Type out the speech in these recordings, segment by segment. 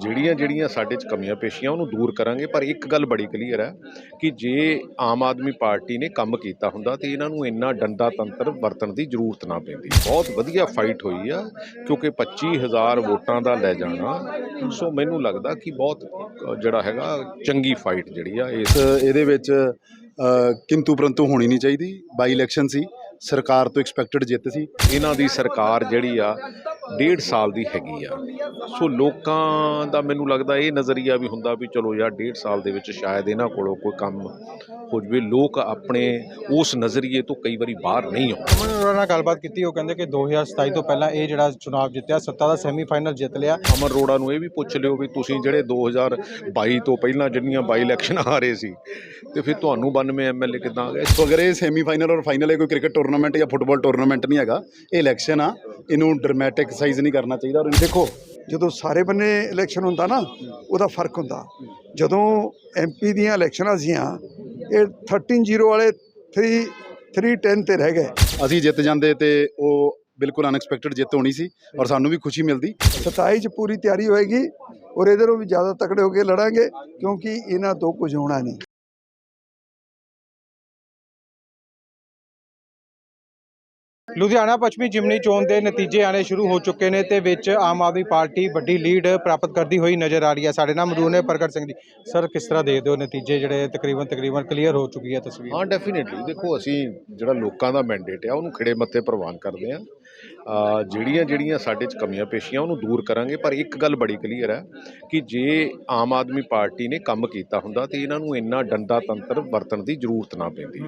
ਜਿਹੜੀਆਂ ਜਿਹੜੀਆਂ ਸਾਡੇ 'ਚ ਕਮੀਆਂ ਪੇਸ਼ੀਆਂ ਉਹਨੂੰ ਦੂਰ ਕਰਾਂਗੇ। ਪਰ ਇੱਕ ਗੱਲ ਬੜੀ ਕਲੀਅਰ ਹੈ ਕਿ ਜੇ ਆਮ ਆਦਮੀ ਪਾਰਟੀ ਨੇ ਕੰਮ ਕੀਤਾ ਹੁੰਦਾ ਤੇ ਇਹਨਾਂ ਨੂੰ ਇੰਨਾ ਡੰਡਾ ਤੰਤਰ ਵਰਤਣ ਦੀ ਜ਼ਰੂਰਤ ਨਾ ਪੈਂਦੀ। ਬਹੁਤ ਵਧੀਆ ਫਾਈਟ ਹੋਈ ਆ ਕਿਉਂਕਿ 25000 ਵੋਟਾਂ ਦਾ ਲੈ ਜਾਣਾ ਸੋ ਮੈਨੂੰ ਲੱਗਦਾ ਕਿ ਬਹੁਤ ਜਿਹੜਾ ਹੈਗਾ ਚੰਗੀ ਫਾਈਟ ਜਿਹੜੀ ਆ ਇਸ ਇਹਦੇ ਵਿੱਚ ਕਿੰਤੂ ਪਰੰਤੂ ਹੋਣੀ ਨਹੀਂ ਚਾਹੀਦੀ। ਬਾਈ ਇਲੈਕਸ਼ਨ ਸੀ ਸਰਕਾਰ ਤੋਂ ਐਕਸਪੈਕਟਡ ਜਿੱਤ ਸੀ। ਇਹਨਾਂ ਦੀ ਸਰਕਾਰ ਜਿਹੜੀ ਆ ਡੇਢ ਸਾਲ ਦੀ ਹੈਗੀ ਆ। ਸੋ ਲੋਕਾਂ ਦਾ ਮੈਨੂੰ ਲੱਗਦਾ ਇਹ ਨਜ਼ਰੀਆ ਵੀ ਹੁੰਦਾ ਵੀ ਚਲੋ ਯਾਰ, ਡੇਢ ਸਾਲ ਦੇ ਵਿੱਚ ਸ਼ਾਇਦ ਇਹਨਾਂ ਕੋਲੋਂ ਕੋਈ ਕੰਮ ਹੋ ਜਵੇ ਲੋਕ ਆਪਣੇ ਉਸ ਨਜ਼ਰੀਏ ਤੋਂ ਕਈ ਵਾਰੀ ਬਾਹਰ ਨਹੀਂ ਆਉਂਦੇ। ਅਮਨ ਅਰੋੜਾ ਨਾਲ ਗੱਲਬਾਤ ਕੀਤੀ ਉਹ ਕਹਿੰਦੇ ਕਿ 2027 ਤੋਂ ਪਹਿਲਾਂ ਇਹ ਜਿਹੜਾ ਚੁਣਾਵ ਜਿੱਤਿਆ ਸੱਤਾ ਦਾ ਸੈਮੀਫਾਈਨਲ ਜਿੱਤ ਲਿਆ। ਅਮਰ ਰੋੜਾ ਨੂੰ ਇਹ ਵੀ ਪੁੱਛ ਲਿਓ ਵੀ ਤੁਸੀਂ ਜਿਹੜੇ 2022 ਤੋਂ ਪਹਿਲਾਂ ਜਿੰਨੀਆਂ ਬਾਈ ਇਲੈਕਸ਼ਨ ਆ ਰਹੇ ਸੀ ਤੇ ਫਿਰ ਤੁਹਾਨੂੰ 92 ਐਮਐਲਏ ਕਿੱਦਾਂ ਆ ਗਏ? ਸੋ ਅਗਰ ਇਹ ਸੈਮੀਫਾਈਨਲ ਔਰ ਫਾਈਨਲ ਹੈ ਕੋਈ ਕ੍ਰਿਕਟ ਟੂਰਨਾਮੈਂਟ ਜਾਂ ਫੁੱਟਬਾਲ ਟੂਰਨਾਮੈਂਟ ਨਹੀਂ ਹੈਗਾ ਇਹ ਇਲੈਕਸ਼ਨ ਆ ਇਹਨੂੰ ਡਰਾਮੈਟਿਕ ਸਾਈਜ਼ ਨਹੀਂ ਕਰਨਾ ਚਾਹੀਦਾ ਔਰ ਦੇਖੋ ਜਦੋਂ ਸਾਰੇ ਬੰਨੇ ਇਲੈਕਸ਼ਨ ਹੁੰਦਾ ਨਾ ਉਹਦਾ ਫ਼ਰਕ ਹੁੰਦਾ। ਜਦੋਂ ਐਮਪੀ ਦੀਆਂ ਇਲੈਕਸ਼ਨਾਂ ਸੀਆਂ ਇਹ 13-0 ਵਾਲੇ 3 310 ਤੇ ਰਹਿ ਗਏ। ਅਸੀਂ ਜਿੱਤ ਜਾਂਦੇ ਤੇ ਉਹ ਬਿਲਕੁਲ ਅਨਐਕਸਪੈਕਟਡ ਜਿੱਤ ਹੋਣੀ ਸੀ ਔਰ ਸਾਨੂੰ ਵੀ ਖੁਸ਼ੀ ਮਿਲਦੀ। 27 ਚ ਪੂਰੀ ਤਿਆਰੀ ਹੋਏਗੀ ਔਰ ਇਧਰੋਂ ਵੀ ਜ਼ਿਆਦਾ ਤਕੜੇ ਹੋ ਕੇ ਲੜਾਂਗੇ ਕਿਉਂਕਿ ਇਹਨਾਂ ਤੋਂ ਕੁਝ ਹੋਣਾ ਨਹੀਂ। ਲੁਧਿਆਣਾ ਪੱਛਮੀ ਜਿਮਨੀ ਚੋਣ ਦੇ ਨਤੀਜੇ ਆਣੇ ਸ਼ੁਰੂ ਹੋ ਚੁੱਕੇ ਨੇ ਤੇ ਵਿੱਚ ਆਮ ਆਦਮੀ ਪਾਰਟੀ ਵੱਡੀ ਲੀਡ ਪ੍ਰਾਪਤ ਕਰਦੀ ਹੋਈ ਨਜ਼ਰ ਆ ਰਹੀ ਹੈ। ਸਾਡੇ ਨਾਲ ਮੌਜੂਦ ਨੇ ਪ੍ਰਗਟ ਸਿੰਘ ਜੀ। ਸਰ, ਕਿਸ ਤਰ੍ਹਾਂ ਦੇਖਦੇ ਹੋ ਨਤੀਜੇ ਜਿਹੜੇ ਤਕਰੀਬਨ ਤਕਰੀਬਨ ਕਲੀਅਰ ਹੋ ਚੁੱਕੀ ਹੈ ਤਸਵੀਰ? ਹਾਂ ਡੈਫੀਨਿਟਲੀ ਦੇਖੋ, ਅਸੀਂ ਜਿਹੜਾ ਲੋਕਾਂ ਦਾ ਮੈਂਡੇਟ ਆ, ਉਹਨੂੰ ਖਿੜੇ ਮੱਥੇ ਪ੍ਰਵਾਨ ਕਰਦੇ ਆ ਜਿਹੜੀਆਂ ਜਿਹੜੀਆਂ ਸਾਡੇ 'ਚ ਕਮੀਆਂ ਪੇਸ਼ੀਆਂ, ਉਹਨੂੰ ਦੂਰ ਕਰਾਂਗੇ। ਪਰ ਇੱਕ ਗੱਲ ਬੜੀ ਕਲੀਅਰ ਹੈ ਕਿ ਜੇ ਆਮ ਆਦਮੀ ਪਾਰਟੀ ਨੇ ਕੰਮ ਕੀਤਾ ਹੁੰਦਾ ਤੇ ਇਹਨਾਂ ਨੂੰ ਇੰਨਾ ਡੰਡਾ ਤੰਤਰ ਵਰਤਣ ਦੀ ਜ਼ਰੂਰਤ ਨਾ ਪੈਂਦੀ।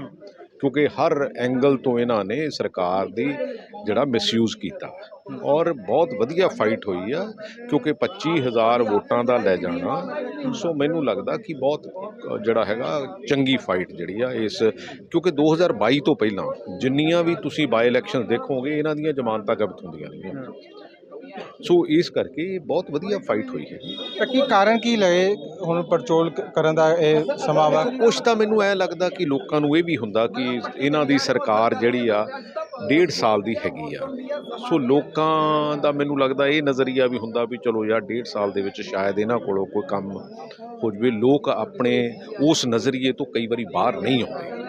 ਕਿਉਂਕਿ ਹਰ ਐਂਗਲ ਤੋਂ ਇਹਨਾਂ ਨੇ ਸਰਕਾਰ ਦੀ ਜਿਹੜਾ ਮਿਸਯੂਜ਼ ਕੀਤਾ। ਔਰ ਬਹੁਤ ਵਧੀਆ ਫਾਈਟ ਹੋਈ ਆ, ਕਿਉਂਕਿ 25000 ਵੋਟਾਂ ਦਾ ਲੈ ਜਾਣਾ, ਸੋ ਮੈਨੂੰ ਲੱਗਦਾ ਕਿ ਬਹੁਤ ਜਿਹੜਾ ਹੈਗਾ, ਚੰਗੀ ਫਾਈਟ ਜਿਹੜੀ ਆ ਇਸ, ਕਿਉਂਕਿ 2022 ਤੋਂ ਪਹਿਲਾਂ ਜਿੰਨੀਆਂ ਵੀ ਤੁਸੀਂ ਬਾਈ ਇਲੈਕਸ਼ਨ ਦੇਖੋਗੇ, ਇਹਨਾਂ ਦੀਆਂ ਜ਼ਮਾਨਤਾਂ ਜ਼ਬਤ ਹੁੰਦੀਆਂ ਰਹੀਆਂ। ਸੋ ਇਸ ਕਰਕੇ ਬਹੁਤ ਵਧੀਆ ਫਾਈਟ ਹੋਈ ਹੈ। ਤਾਂ ਕੀ ਕਾਰਨ ਕੀ ਲਏ ਹੁਣ ਪਰਚੋਲ ਕਰਨ ਦਾ ਇਹ ਸਮਾਂ ਵਾ? ਕੁਛ ਤਾਂ ਮੈਨੂੰ ਐ ਲੱਗਦਾ ਕਿ ਲੋਕਾਂ ਨੂੰ ਇਹ ਵੀ ਹੁੰਦਾ ਕਿ ਇਹਨਾਂ ਦੀ ਸਰਕਾਰ ਜਿਹੜੀ ਆ ਡੇਢ ਸਾਲ ਦੀ ਹੈਗੀ ਆ। ਸੋ ਲੋਕਾਂ ਦਾ ਮੈਨੂੰ ਲੱਗਦਾ ਇਹ ਨਜ਼ਰੀਆ ਵੀ ਹੁੰਦਾ ਵੀ ਚਲੋ ਯਾਰ ਡੇਢ ਸਾਲ ਦੇ ਵਿੱਚ ਸ਼ਾਇਦ ਇਹਨਾਂ ਕੋਲੋਂ ਕੋਈ ਕੰਮ ਹੋ ਜਵੇ। ਲੋਕ ਆਪਣੇ ਉਸ ਨਜ਼ਰੀਏ ਤੋਂ ਕਈ ਵਾਰੀ ਬਾਹਰ ਨਹੀਂ ਆਉਂਦੇ।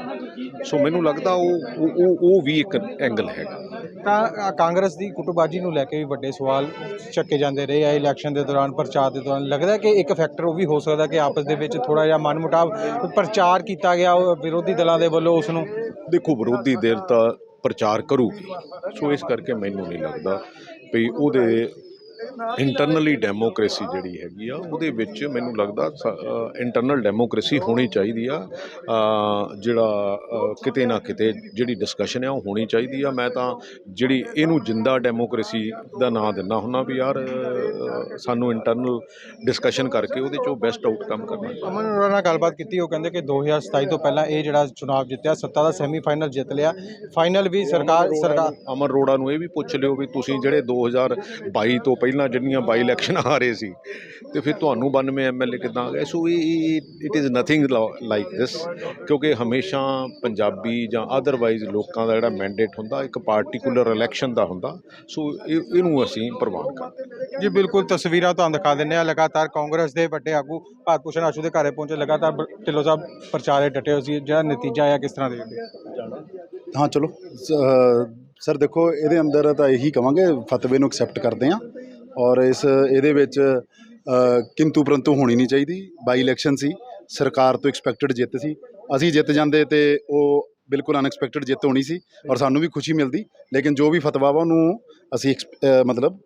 ਸੋ ਮੈਨੂੰ ਲੱਗਦਾ ਉਹ ਉਹ- ਉਹ ਵੀ ਇੱਕ ਐਂਗਲ ਹੈਗਾ। ਤਾਂ ਕਾਂਗਰਸ ਦੀ ਕੁੱਟਬਾਜੀ ਨੂੰ ਲੈ ਕੇ ਵੀ ਵੱਡੇ ਸਵਾਲ ਚੱਕੇ ਜਾਂਦੇ ਰਹੇ ਆ ਇਲੈਕਸ਼ਨ ਦੇ ਦੌਰਾਨ ਪ੍ਰਚਾਰ ਦੇ ਦੌਰਾਨ। ਲੱਗਦਾ ਕਿ ਇੱਕ ਫੈਕਟਰ ਉਹ ਵੀ ਹੋ ਸਕਦਾ ਕਿ ਆਪਸ ਦੇ ਵਿੱਚ ਥੋੜਾ ਜਿਹਾ ਮਨਮੁਟਾਵ ਪ੍ਰਚਾਰ ਕੀਤਾ ਗਿਆ ਵਿਰੋਧੀ ਦਲਾਂ ਦੇ ਵੱਲੋਂ ਉਸ ਨੂੰ। ਦੇਖੋ ਵਿਰੋਧੀ ਧਿਰ ਤਾਂ ਪ੍ਰਚਾਰ ਕਰੂਗੀ। ਸੋ ਇਸ ਕਰਕੇ ਮੈਨੂੰ ਨਹੀਂ ਲੱਗਦਾ ਵੀ ਉਹਦੇ ਇੰਟਰਨਲੀ ਡੈਮੋਕ੍ਰੇਸੀ ਜਿਹੜੀ ਹੈਗੀ ਆ ਉਹਦੇ ਵਿੱਚ ਮੈਨੂੰ ਲੱਗਦਾ ਇੰਟਰਨਲ ਡੈਮੋਕ੍ਰੇਸੀ ਹੋਣੀ ਚਾਹੀਦੀ ਆ। ਜਿਹੜਾ ਕਿਤੇ ਨਾ ਕਿਤੇ ਜਿਹੜੀ ਡਿਸਕਸ਼ਨ ਆ ਉਹ ਹੋਣੀ ਚਾਹੀਦੀ ਆ। ਮੈਂ ਤਾਂ ਜਿਹੜੀ ਇਹਨੂੰ ਜਿੰਦਾ ਡੈਮੋਕ੍ਰੇਸੀ ਦਾ ਨਾਂ ਦਿੰਦਾ ਹੁੰਦਾ ਵੀ ਯਾਰ ਸਾਨੂੰ ਇੰਟਰਨਲ ਡਿਸਕਸ਼ਨ ਕਰਕੇ ਉਹਦੇ ਚੋਂ ਬੈਸਟ ਆਊਟਕਮ ਕਰਨਾ ਅਮਨ ਅਰੋੜਾ ਨਾਲ ਗੱਲਬਾਤ ਕੀਤੀ ਉਹ ਕਹਿੰਦੇ ਕਿ 2027 ਤੋਂ ਪਹਿਲਾਂ ਇਹ ਜਿਹੜਾ ਚੁਣਾਵ ਜਿੱਤਿਆ ਸੱਤਾ ਦਾ ਸੈਮੀਫਾਈਨਲ ਜਿੱਤ ਲਿਆ। ਫਾਈਨਲ ਵੀ ਸਰਕਾਰ ਸਰਕਾਰ ਅਮਰ ਰੋੜਾ ਨੂੰ ਇਹ ਵੀ ਪੁੱਛ ਲਿਓ ਵੀ ਤੁਸੀਂ ਜਿਹੜੇ 2022 ਤੋਂ ਪਹਿਲਾਂ ਜਿੰਨੀਆਂ ਬਾਈ ਇਲੈਕਸ਼ਨ ਆ ਰਹੇ ਸੀ ਤੇ ਫਿਰ ਤੁਹਾਨੂੰ 92 ਐਮਐਲਏ ਕਿੱਦਾਂ ਆ ਗਏ? So it is nothing like this ਕਿਉਂਕਿ ਹਮੇਸ਼ਾ ਪੰਜਾਬੀ ਜਾਂ ਅਦਰਵਾਈਜ਼ ਲੋਕਾਂ ਦਾ ਜਿਹੜਾ ਮੈਂਡੇਟ ਹੁੰਦਾ ਇੱਕ ਪਾਰਟਿਕੂਲਰ ਇਲੈਕਸ਼ਨ ਦਾ ਹੁੰਦਾ। ਸੋ ਇਹ ਇਹਨੂੰ ਅਸੀਂ ਪ੍ਰਵਾਨ ਕਰਦੇ ਜੀ ਬਿਲਕੁਲ ਤਸਵੀਰਾਂ ਤੁਹਾਨੂੰ ਦਿਖਾ ਦਿੰਦੇ ਆ ਲਗਾਤਾਰ ਕਾਂਗਰਸ ਦੇ ਵੱਡੇ ਆਗੂ ਭਾਰਤ ਭੂਸ਼ਣ ਆਸ਼ੂ ਦੇ ਘਰੇ ਪਹੁੰਚੇ। ਲਗਾਤਾਰ ਢਿੱਲੋਂ ਸਾਹਿਬ ਪ੍ਰਚਾਰੇ ਡਟੇ ਹੋ ਸੀ। ਜਿਹੜਾ ਨਤੀਜਾ ਆਇਆ ਕਿਸ ਤਰ੍ਹਾਂ ਦੇਖਦੇ ਹੋ? ਹਾਂ ਚਲੋ। ਸਰ ਦੇਖੋ ਇਹਦੇ ਅੰਦਰ ਤਾਂ ਇਹੀ ਕਵਾਂਗੇ ਫਤਵੇ ਨੂੰ ਐਕਸੈਪਟ ਕਰਦੇ ਹਾਂ। ਔਰ ਇਸ ਇਹਦੇ ਵਿੱਚ ਕਿੰਤੂ ਪਰੰਤੂ ਹੋਣੀ ਨਹੀਂ ਚਾਹੀਦੀ। ਬਾਈ ਇਲੈਕਸ਼ਨ ਸੀ ਸਰਕਾਰ ਤੋਂ ਐਕਸਪੈਕਟਡ ਜਿੱਤ ਸੀ। ਅਸੀਂ ਜਿੱਤ ਜਾਂਦੇ ਤੇ ਉਹ ਬਿਲਕੁਲ ਅਨਐਕਸਪੈਕਟਡ ਜਿੱਤ ਹੋਣੀ ਸੀ ਔਰ ਸਾਨੂੰ ਵੀ ਖੁਸ਼ੀ ਮਿਲਦੀ। ਲੇਕਿਨ ਜੋ ਵੀ ਫਤਵਾ ਵਾ ਉਹਨੂੰ ਅਸੀਂ ਮਤਲਬ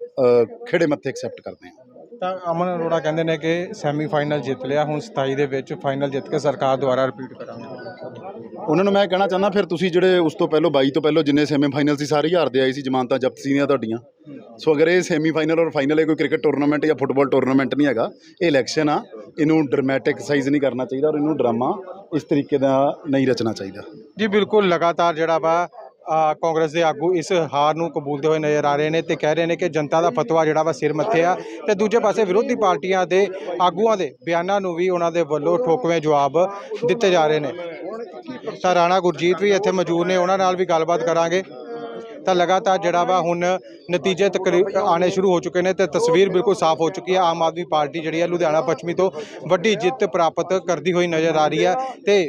ਖਿੜੇ ਮੱਥੇ ਐਕਸੈਪਟ ਕਰਦੇ ਹਾਂ। ਤਾਂ ਅਮਨ ਅਰੋੜਾ ਕਹਿੰਦੇ ਨੇ ਕਿ ਸੈਮੀਫਾਈਨਲ ਜਿੱਤ ਲਿਆ ਹੁਣ 27 ਦੇ ਵਿੱਚ ਫਾਈਨਲ ਜਿੱਤ ਕੇ ਸਰਕਾਰ ਦੁਆਰਾ ਰਿਪੀਟ ਕਰਾਂਗੇ। ਉਹਨਾਂ ਨੂੰ ਮੈਂ ਕਹਿਣਾ ਚਾਹੁੰਦਾ ਫਿਰ ਤੁਸੀਂ ਜਿਹੜੇ ਉਸ ਤੋਂ ਪਹਿਲਾਂ 22 ਤੋਂ ਪਹਿਲਾਂ ਜਿੰਨੇ ਸੈਮੀਫਾਈਨਲ ਸੀ ਸਾਰੇ ਹਾਰਦੇ ਆਏ ਸੀ ਜ਼ਮਾਨਤਾਂ ਜ਼ਬਤ ਸੀਗੀਆਂ ਤੁਹਾਡੀਆਂ। ਸੋ ਅਗਰ ਇਹ ਸੈਮੀਫਾਈਨਲ ਔਰ ਫਾਈਨਲ ਹੈ ਕੋਈ ਕ੍ਰਿਕਟ ਟੂਰਨਾਮੈਂਟ ਜਾਂ ਫੁੱਟਬਾਲ ਟੂਰਨਾਮੈਂਟ ਨਹੀਂ ਹੈਗਾ ਇਹ ਇਲੈਕਸ਼ਨ ਆ ਇਹਨੂੰ ਡਰਾਮੈਟਿਕ ਸਾਈਜ਼ ਨਹੀਂ ਕਰਨਾ ਚਾਹੀਦਾ ਔਰ ਇਹਨੂੰ ਡਰਾਮਾ ਇਸ ਤਰੀਕੇ ਦਾ ਨਹੀਂ ਰਚਣਾ ਚਾਹੀਦਾ ਜੀ ਬਿਲਕੁਲ ਲਗਾਤਾਰ ਜਿਹੜਾ ਵਾ ਕਾਂਗਰਸ ਦੇ ਆਗੂ ਇਸ ਹਾਰ ਨੂੰ ਕਬੂਲਦੇ ਹੋਏ ਨਜ਼ਰ ਆ ਰਹੇ ਨੇ ਤੇ ਕਹਿ ਰਹੇ ਨੇ ਕਿ ਜਨਤਾ ਦਾ ਫਤਵਾ ਜਿਹੜਾ ਵਾ ਸਿਰ ਮੱਥੇ ਆ ਤੇ ਦੂਜੇ ਪਾਸੇ ਵਿਰੋਧੀ ਪਾਰਟੀਆਂ ਦੇ ਆਗੂਆਂ ਦੇ ਬਿਆਨਾਂ ਨੂੰ ਵੀ ਉਹਨਾਂ ਦੇ ਵੱਲੋਂ ਠੋਕਵੇਂ ਜਵਾਬ ਦਿੱਤੇ ਜਾ ਰਹੇ ਨੇ ਤਾਂ ਰਾਣਾ ਗੁਰਜੀਤ ਵੀ ਇੱਥੇ ਮੌਜੂਦ ਨੇ ਉਹਨਾਂ ਨਾਲ ਵੀ ਗੱਲਬਾਤ ਕਰਾਂਗੇ ਤਾਂ ਲਗਾਤਾਰ ਜਿਹੜਾ ਵਾ ਹੁਣ ਨਤੀਜੇ ਤਕਰੀਬ ਆਣੇ ਸ਼ੁਰੂ ਹੋ ਚੁੱਕੇ ਨੇ ਤੇ ਤਸਵੀਰ ਬਿਲਕੁਲ ਸਾਫ਼ ਹੋ ਚੁੱਕੀ ਹੈ। ਆਮ ਆਦਮੀ ਪਾਰਟੀ ਜਿਹੜੀ ਹੈ ਲੁਧਿਆਣਾ ਪੱਛਮੀ ਤੋਂ ਵੱਡੀ ਜਿੱਤ ਪ੍ਰਾਪਤ ਕਰਦੀ ਹੋਈ ਨਜ਼ਰ ਆ ਰਹੀ ਹੈ ਤੇ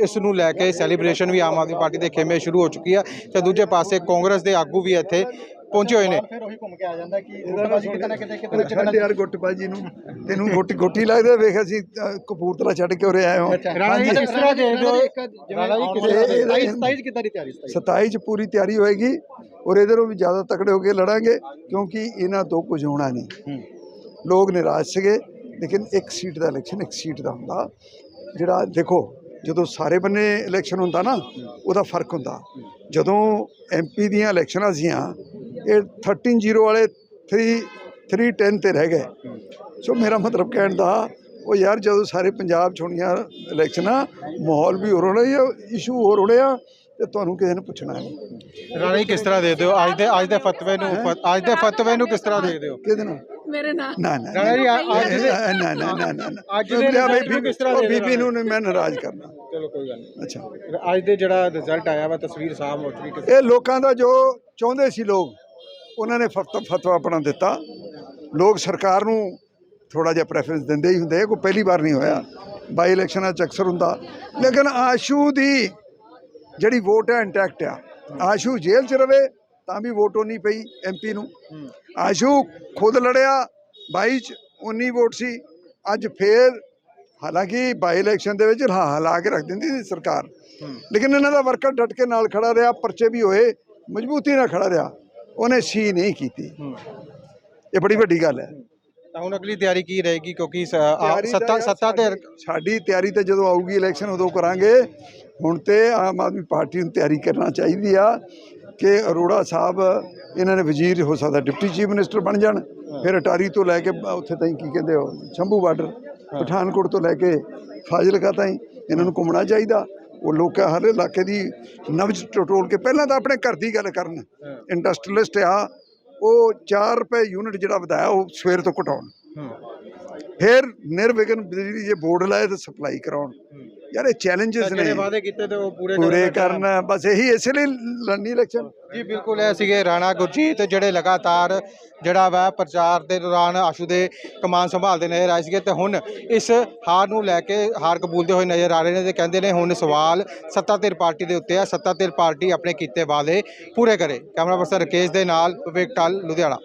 ਇਸ ਨੂੰ ਲੈ ਕੇ ਸੈਲੀਬ੍ਰੇਸ਼ਨ ਵੀ ਆਮ ਆਦਮੀ ਪਾਰਟੀ ਦੇ ਖੇਮੇ ਸ਼ੁਰੂ ਹੋ ਚੁੱਕੀ ਹੈ ਤੇ ਦੂਜੇ ਪਾਸੇ ਕਾਂਗਰਸ ਦੇ ਆਗੂ ਵੀ ਇੱਥੇ ਪਹੁੰਚੇ ਹੋਏ ਨੇ। ਫਿਰ ਉਹੀ ਘੁੰਮ ਕੇ ਆ ਜਾਂਦਾ ਕਿ ਗੁੱਟਬਾਜ਼ੀ ਕਿਤੇ ਨਾ ਕਿਤੇ ਕਿਤੇ ਛੱਡ ਯਾਰ ਗੁੱਟਬਾਜੀ ਨੂੰ। ਤੈਨੂੰ ਗੋਟੀ ਗੋਟੀ ਲੱਗਦਾ? ਵੇਖ ਅਸੀਂ ਅ, ਕਪੂਰਥਲਾ ਛੱਡ ਕੇ ਉਰੇ ਆਏ ਹਾਂ। ਰਾਣਾ ਜੀ, ਕਿਸ ਤਰ੍ਹਾਂ ਦੇ ਦੇ 27 ਕਿੱਦਾਂ ਦੀ? ਤਿਆਰੀ 27 27 ਚ ਪੂਰੀ ਤਿਆਰੀ ਹੋਏਗੀ ਔਰ ਇਧਰੋਂ ਵੀ ਜ਼ਿਆਦਾ ਤਕੜੇ ਹੋ ਕੇ ਲੜਾਂਗੇ ਕਿਉਂਕਿ ਇਹਨਾਂ ਤੋਂ ਕੁਝ ਹੋਣਾ ਨਹੀਂ। ਲੋਕ ਨਿਰਾਸ਼ ਸੀਗੇ ਲੇਕਿਨ ਇੱਕ ਸੀਟ ਦਾ ਇਲੈਕਸ਼ਨ ਇੱਕ ਸੀਟ ਦਾ ਹੁੰਦਾ। ਜਿਹੜਾ ਦੇਖੋ ਜਦੋਂ ਸਾਰੇ ਬੰਨੇ ਇਲੈਕਸ਼ਨ ਹੁੰਦਾ ਨਾ ਉਹਦਾ ਫ਼ਰਕ ਹੁੰਦਾ। ਜਦੋਂ ਐਮਪੀ ਦੀਆਂ ਇਲੈਕਸ਼ਨਾਂ ਸੀਆਂ ਇਹ 13 ਜ਼ੀਰੋ ਵਾਲੇ 3 310 ਤੇ ਰਹਿ ਗਏ। ਸੋ ਮੇਰਾ ਮਤਲਬ ਕਹਿਣ ਦਾ ਉਹ ਯਾਰ ਜਦੋਂ ਸਾਰੇ ਪੰਜਾਬ 'ਚ ਹੋਣੀਆਂ ਇਲੈਕਸ਼ਨਾਂ ਮਾਹੌਲ ਵੀ ਹੋਰ ਹੋਣਾ ਜਾਂ ਇਸ਼ੂ ਹੋਰ ਹੋਣੇ ਆ ਤੇ ਤੁਹਾਨੂੰ ਕਿਸੇ ਨੇ ਪੁੱਛਣਾ ਨਹੀਂ। ਰਾਣਾ ਕਿਸ ਤਰ੍ਹਾਂ ਦੇਖਦੇ ਹੋ ਅੱਜ ਦੇ ਅੱਜ ਦੇ ਫਤਵੇ ਨੂੰ ਅੱਜ ਦੇ ਫਤਵੇ ਨੂੰ ਕਿਸ ਤਰ੍ਹਾਂ ਦੇਖਦੇ ਹੋ ਕਿਹਦੇ ਨਾਲ ਮੇਰੇ ਨਾਲ। ਨਾ ਨਾ ਰਾਣਾ ਜੀ ਅੱਜ ਦੇ ਨਾ ਨਾ ਅੱਜ ਦੇ ਨੂੰ ਕਿਸ ਤਰ੍ਹਾਂ ਦੇ ਬੀਬੀ ਨੂੰ ਮੈਂ ਨਾਰਾਜ਼ ਕਰਨਾ ਚਲੋ ਕੋਈ ਗੱਲ ਨਹੀਂ। ਅੱਛਾ। ਅੱਜ ਦੇ ਜਿਹੜਾ ਰਿਜ਼ਲਟ ਆਇਆ ਵਾ ਤਸਵੀਰ ਹੋ ਚੁੱਕੀ ਕਿਸ ਇਹ ਲੋਕਾਂ ਦਾ ਜੋ ਚਾਹੁੰਦੇ ਸੀ ਲੋਕ ਉਹਨਾਂ ਨੇ ਫਤ- ਫਤਵਾ ਆਪਣਾ ਦਿੱਤਾ। ਲੋਕ ਸਰਕਾਰ ਨੂੰ ਥੋੜਾ ਜਿਹਾ ਪ੍ਰੈਫਰੈਂਸ ਦਿੰਦੇ ਹੀ ਹੁੰਦੇ ਕੋਈ ਪਹਿਲੀ ਵਾਰ ਨਹੀਂ ਹੋਇਆ। ਬਾਈ ਇਲੈਕਸ਼ਨਾਂ ਚ ਅਕਸਰ ਹੁੰਦਾ। ਲੇਕਿਨ ਆਸ਼ੂ ਦੀ ਜਿਹੜੀ ਵੋਟ ਹੈ ਇੰਟੈਕਟ ਆ। ਆਸ਼ੂ ਜੇਲ੍ਹ ਚ ਰਵੇ, ਤਾਂ ਵੀ ਵੋਟ ਉਨੀ ਪਈ ਐਮਪੀ ਨੂੰ। ਆਸ਼ੂ ਖੁਦ ਲੜਿਆ, ਬਾਈ ਚ ਉਨੀ ਵੋਟ ਸੀ। ਅੱਜ ਫੇਰ ਹਾਲਾਂਕਿ ਬਾਈ ਇਲੈਕਸ਼ਨ ਦੇ ਵਿੱਚ ਹਾ ਲਾ ਕੇ ਰੱਖ ਦਿੰਦੀ ਸੀ ਸਰਕਾਰ। ਲੇਕਿਨ ਇਹਨਾਂ ਦਾ ਵਰਕਰ ਡਟ ਕੇ ਨਾਲ ਖੜਾ ਰਿਹਾ, ਪਰਚੇ ਵੀ ਹੋਏ, ਮਜ਼ਬੂਤੀ ਨਾਲ ਖੜਾ ਰਿਹਾ। ਉਹਨੇ ਸੀ ਨਹੀਂ ਕੀਤੀ। ਇਹ ਬੜੀ ਵੱਡੀ ਗੱਲ ਹੈ। ਤਾਂ ਹੁਣ ਅਗਲੀ ਤਿਆਰੀ ਕੀ ਰਹੇਗੀ? ਕਿਉਂਕਿ ਸ- ਆ- ਤਿਆਰੀ ਤਾਂ ਸੱਤਾ ਯਾਰ ਸੱਤਾ ਤੇ ਸਾਡੀ- ਸਾਡੀ ਤਿਆਰੀ ਤੇ ਜਦੋਂ ਆਊਗੀ ਇਲੈਕਸ਼ਨ ਉਦੋਂ ਕਰਾਂਗੇ। ਹੁਣ ਤੇ ਆਮ ਆਦਮੀ ਪਾਰਟੀ ਨੂੰ ਤਿਆਰੀ ਕਰਨਾ ਚਾਹੀਦੀ ਆ ਕਿ ਅਰੋੜਾ ਸਾਹਿਬ ਇਹਨਾਂ ਨੇ ਵਜ਼ੀਰ ਹੋ ਸਕਦਾ ਡਿਪਟੀ ਚੀਫ ਮਿਨਿਸਟਰ ਬਣ ਜਾਣ। ਫਿਰ ਅਟਾਰੀ ਤੋਂ ਲੈ ਕੇ ਉੱਥੇ ਤਾਈਂ ਕੀ ਕਹਿੰਦੇ ਹੋ ਸ਼ੰਭੂ ਬਾਰਡਰ ਪਠਾਨਕੋਟ ਤੋਂ ਲੈ ਕੇ ਫਾਜ਼ਿਲਕਾ ਤਾਈਂ ਇਹਨਾਂ ਨੂੰ ਘੁੰਮਣਾ ਚਾਹੀਦਾ। ਉਹ ਲੋਕ ਹਰ ਇਲਾਕੇ ਦੀ ਨਬਜ਼ ਟਟੋਲ ਕੇ ਪਹਿਲਾਂ ਤਾਂ ਆਪਣੇ ਘਰ ਦੀ ਗੱਲ ਕਰਨ। ਇੰਡਸਟਰੀਲਿਸਟ ਆ ਉਹ 4 ਰੁਪਏ ਯੂਨਿਟ ਜਿਹੜਾ ਵਧਾਇਆ ਉਹ ਸਵੇਰ ਤੋਂ ਘਟਾਉਣ। ਫਿਰ ਨਿਰਵਿਘਨ ਬਿਜਲੀ ਜੇ ਬੋਰਡ ਲਾਏ ਤਾਂ ਸਪਲਾਈ ਕਰਾਉਣ। ਯਾਰ ਇਹ ਚੈਲੰਜਸ ਜਿਹੜੇ ਨੇ। ਵਾਅਦੇ ਕੀਤੇ ਤੇ ਉਹ ਪੂਰੇ ਪੂਰੇ ਕਰਨ ਬਸ ਇਹੀ ਇਸੇ ਲਈ ਲੜਨੀ ਇਲੈਕਸ਼ਨ ਜੀ ਬਿਲਕੁਲ ਇਹ ਸੀਗੇ ਰਾਣਾ ਗੁਰਜੀਤ ਜਿਹੜੇ ਲਗਾਤਾਰ ਜਿਹੜਾ ਵਾ ਪ੍ਰਚਾਰ ਦੇ ਦੌਰਾਨ ਆਸ਼ੂ ਦੇ ਕਮਾਨ ਸੰਭਾਲਦੇ ਨਜ਼ਰ ਆਏ ਸੀਗੇ ਤੇ ਹੁਣ ਇਸ ਹਾਰ ਨੂੰ ਲੈ ਕੇ ਹਾਰ ਕਬੂਲਦੇ ਹੋਏ ਨਜ਼ਰ ਆ ਰਹੇ ਨੇ ਤੇ ਕਹਿੰਦੇ ਨੇ ਹੁਣ ਸਵਾਲ ਸੱਤਾਧਿਰ ਪਾਰਟੀ ਦੇ ਉੱਤੇ ਆ। ਸੱਤਾਧਿਰ ਪਾਰਟੀ ਆਪਣੇ ਕੀਤੇ ਵਾਅਦੇ ਪੂਰੇ ਕਰੇ। ਕੈਮਰਾ ਪਰਸਨ ਰਕੇਸ਼ ਦੇ ਨਾਲ ਵਿਵੇਕ ਟਲ ਲੁਧਿਆਣਾ।